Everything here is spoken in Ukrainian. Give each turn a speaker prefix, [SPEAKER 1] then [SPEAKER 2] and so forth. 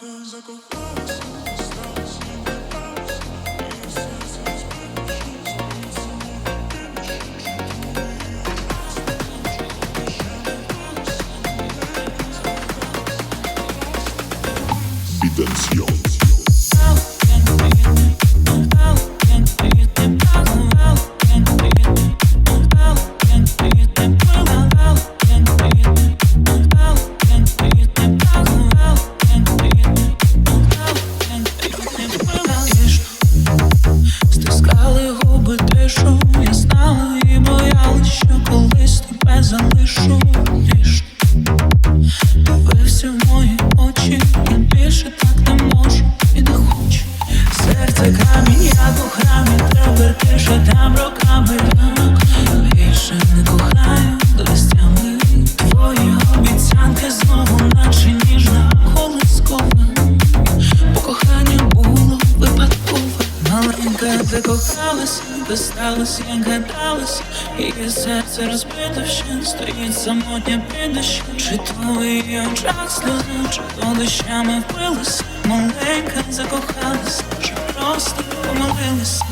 [SPEAKER 1] Маленька
[SPEAKER 2] губи я знала і боялась, що колись тебе залишу Лиш дивився в мої очі, я більше так не можу і не хочу. Серце камінь, як у храмі, тепер пише там роками. Маленька досталась, я гадалась. Її серце розбито вщент Стоїть самотня під дощем Чи твої очах сльози, чи то дощами впилась Маленька закохалась, чи просто помилилася